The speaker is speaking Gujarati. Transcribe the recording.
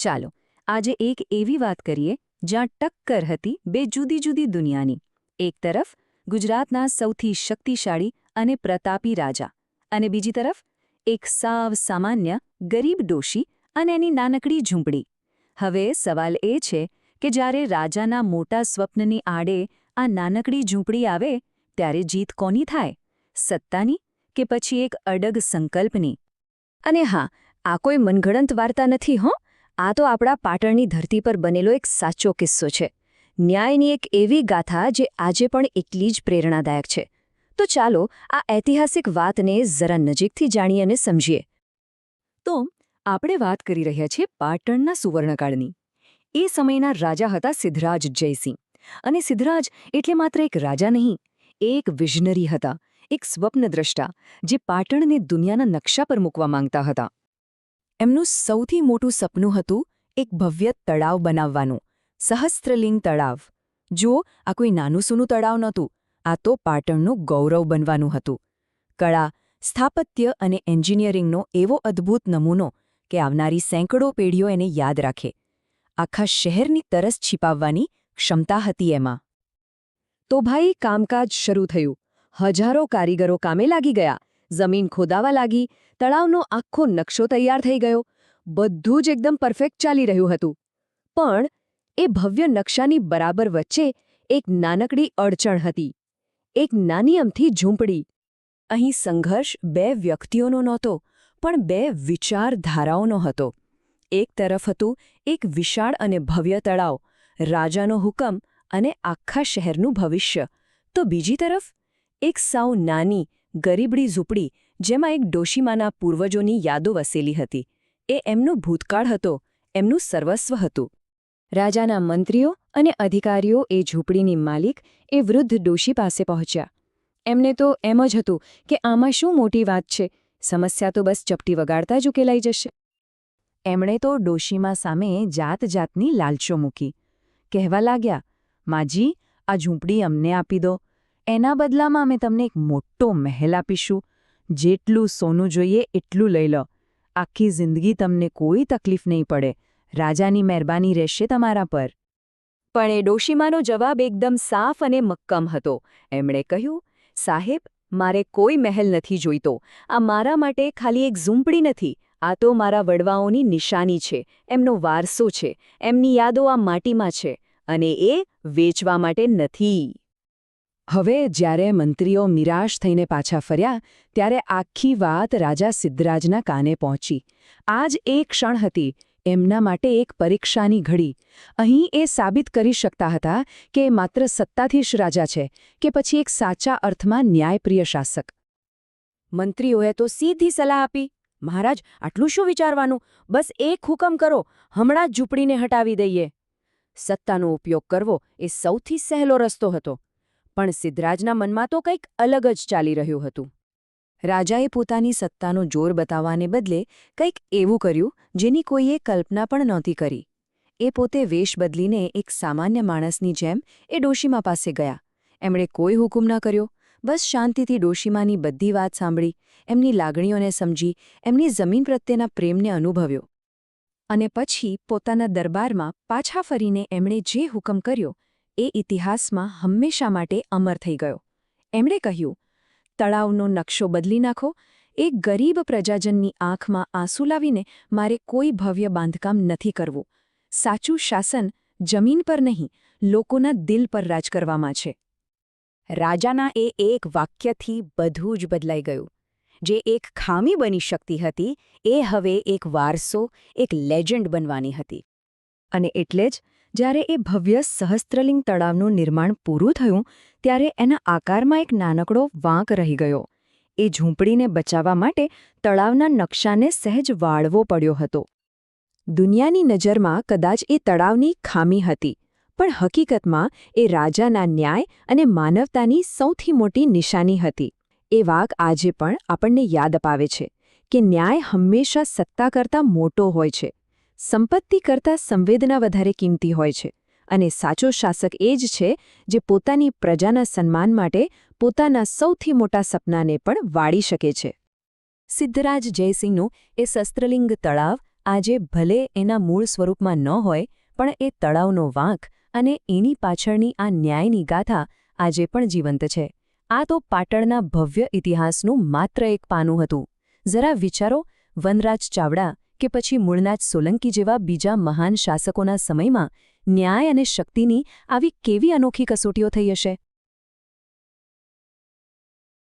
ચાલો, આજે એક એવી વાત કરીએ જ્યાં ટક્કર હતી બે જુદી જુદી દુનિયાની. એક તરફ ગુજરાતના સૌથી શક્તિશાળી અને પ્રતાપી રાજા અને બીજી તરફ એક સાવ સામાન્ય, ગરીબ ડોશી અને એની નાનકડી ઝૂંપડી. હવે સવાલ એ છે કે જ્યારે રાજાના મોટા સ્વપ્નની આડે આ નાનકડી ઝૂંપડી આવે, ત્યારે જીત કોની થાય? સત્તાની કે પછી એક અડગ સંકલ્પની? અને હા, આ કોઈ મનગણંત વાર્તા નથી હો? આ તો આપણા પાટણની ધરતી પર બનેલો એક સાચો કિસ્સો છે. ન્યાયની એક એવી ગાથા જે આજે પણ એટલી જ પ્રેરણાદાયક છે. તો ચાલો આ ઐતિહાસિક વાતને જરા નજીકથી જાણીએ અને સમજીએ. તો, આપણે વાત કરી રહ્યા છીએ પાટણના સુવર્ણકાળની. એ સમયના રાજા હતા સિદ્ધરાજ જયસિંહ. અને સિદ્ધરાજ એટલે માત્ર એક રાજા નહીં, એ એક વિઝનરી હતા, એક સ્વપ્નદ્રષ્ટા, જે પાટણને દુનિયાના નકશા પર મૂકવા માંગતા હતા. એમનું સૌથી મોટું સપનું હતું એક ભવ્ય તળાવ બનાવવાનું, સહસ્ત્રલિંગ તળાવ. જો આ કોઈ નાનું સૂનું તળાવ નહોતું, આ તો પાટણનું ગૌરવ બનવાનું હતું. કળા, સ્થાપત્ય અને એન્જિનિયરિંગનો એવો અદ્ભુત નમૂનો કે આવનારી સેંકડો પેઢીઓ એને યાદ રાખે. આખા શહેરની તરસ છીપાવવાની ક્ષમતા હતી એમાં. તો ભાઈ, કામકાજ શરૂ થયું. હજારો કારીગરો કામે લાગી ગયા. જમીન ખોદાવા લાગી, તળાવનો આખો નકશો તૈયાર થઈ ગયો. બધું જ એકદમ પરફેક્ટ ચાલી રહ્યું હતું. પણ એ ભવ્ય નકશાની બરાબર વચ્ચે એક નાનકડી અડચણ હતી. એક નાની અમથી ઝૂંપડી. અહીં સંઘર્ષ બે વ્યક્તિઓનો નહોતો, પણ બે વિચારધારાઓનો હતો. એક તરફ હતું એક વિશાળ અને ભવ્ય તળાવ, રાજાનો હુકમ અને આખા શહેરનું ભવિષ્ય. તો બીજી તરફ, એક સાવ નાની ગરીબડી ઝૂંપડી, જેમાં એક ડોશીમાના પૂર્વજોની યાદો વસેલી હતી. એ એમનો ભૂતકાળ હતો, એમનું સર્વસ્વ હતું. રાજાના મંત્રીઓ અને અધિકારીઓ એ ઝૂંપડીની માલિક, એ વૃદ્ધ ડોશી પાસે પહોંચ્યા. એમને તો એમ જ હતું કે આમાં શું મોટી વાત છે, સમસ્યા તો બસ ચપટી વગાડતા જ ઉકેલાઈ જશે. એમણે તો ડોશીમા સામે જાત જાતની લાલચો મૂકી. કહેવા લાગ્યા, માજી, આ ઝૂંપડી અમને આપી દો. એના બદલામાં અમે તમને એક મોટો મહેલ આપીશું. જેટલું સોનું જોઈએ એટલું લઈ લો. આખી જિંદગી તમને કોઈ તકલીફ નહીં પડે. રાજાની મહેરબાની રહેશે તમારા પર. પણ એ ડોશીમાનો જવાબ એકદમ સાફ અને મક્કમ હતો. એમણે કહ્યું, સાહેબ, મારે કોઈ મહેલ નથી જોઈતો. આ મારા માટે ખાલી એક ઝૂંપડી નથી. આ તો મારા વડવાઓની નિશાની છે. એમનો વારસો છે. એમની યાદો આ માટીમાં છે. અને એ વેચવા માટે નથી. હવે જ્યારે મંત્રીઓ નિરાશ થઈને પાછા ફર્યા, ત્યારે આખી વાત રાજા સિદ્ધરાજના કાને પહોંચી. આજ એ ક્ષણ હતી, એમના માટે એક પરીક્ષાની ઘડી. અહીં એ સાબિત કરી શકતા હતા કે એ માત્ર સત્તાધીશ રાજા છે, કે પછી એક સાચા અર્થમાં ન્યાયપ્રિય શાસક. મંત્રીઓએ તો સીધી સલાહ આપી, મહારાજ, આટલું શું વિચારવાનું? બસ એક હુકમ કરો, હમણાં જ ઝૂંપડીને હટાવી દઈએ. સત્તાનો ઉપયોગ કરવો એ સૌથી સહેલો રસ્તો હતો. પણ સિદ્ધરાજના મનમાં તો કંઈક અલગ જ ચાલી રહ્યું હતું. રાજાએ પોતાની સત્તાનો જોર બતાવવાને બદલે કંઈક એવું કર્યું જેની કોઈએ કલ્પના પણ નહોતી કરી. એ પોતે વેશ બદલીને એક સામાન્ય માણસની જેમ એ ડોશીમા પાસે ગયા. એમણે કોઈ હુકુમ ન કર્યો. બસ શાંતિથી ડોશીમાની બધી વાત સાંભળી, એમની લાગણીઓને સમજી, એમની જમીન પ્રત્યેના પ્રેમને અનુભવ્યો. અને પછી પોતાના દરબારમાં પાછા ફરીને એમણે જે હુકમ કર્યો એ ઇતિહાસમાં હંમેશા માટે અમર થઈ ગયો. એમણે કહ્યું, તળાવનો નકશો બદલી નાખો એક ગરીબ પ્રજાજનની આંખમાં આંસુ લાવીને મારે કોઈ ભવ્ય બાંધકામ નથી કરવું. સાચું શાસન જમીન પર નહીં, લોકોના દિલ પર રાજ કરવામાં છે. રાજાના એ એક વાક્યથી બધું જ બદલાઈ ગયું. જે એક ખામી બની શકતી હતી, એ હવે એક વારસો, એક લેજન્ડ બનવાની હતી. અને એટલે જ જ્યારે એ ભવ્ય સહસ્ત્રલિંગ તળાવનું નિર્માણ પૂરું થયું, ત્યારે એના આકારમાં એક નાનકડો વાંક રહી ગયો. એ ઝૂંપડીને બચાવવા માટે તળાવના નકશાને સહેજ વાળવો પડ્યો હતો. દુનિયાની નજરમાં કદાચ એ તળાવની ખામી હતી, પણ હકીકતમાં એ રાજાના ન્યાય અને માનવતાની સૌથી મોટી નિશાની હતી. એ વાક આજે પણ આપણને યાદ અપાવે છે કે ન્યાય હંમેશા સત્તા કરતાં મોટો હોય છે સંપત્તિ કરતાં સંવેદના વધારે કિંમતી હોય છે અને સાચો શાસક એ જ છે જે પોતાની પ્રજાના સન્માન માટે પોતાના સૌથી મોટા સપનાને પણ વાળી શકે છે. સિદ્ધરાજ જયસિંહનું એ શસ્ત્રલિંગ તળાવ આજે ભલે એના મૂળ સ્વરૂપમાં ન હોય, પણ એ તળાવનો વાંક અને એની પાછળની આ ન્યાયની ગાથા આજે પણ જીવંત છે. આ તો પાટણના ભવ્ય ઇતિહાસનું માત્ર એક પાનું હતું. જરા વિચારો, વનરાજ ચાવડા કે પછી મૂળનાજ સોલંકી જેવા બીજા મહાન શાસકોના સમયમાં ન્યાય અને શક્તિની આવી કેવી અનોખી કસોટીઓ થઈ હશે?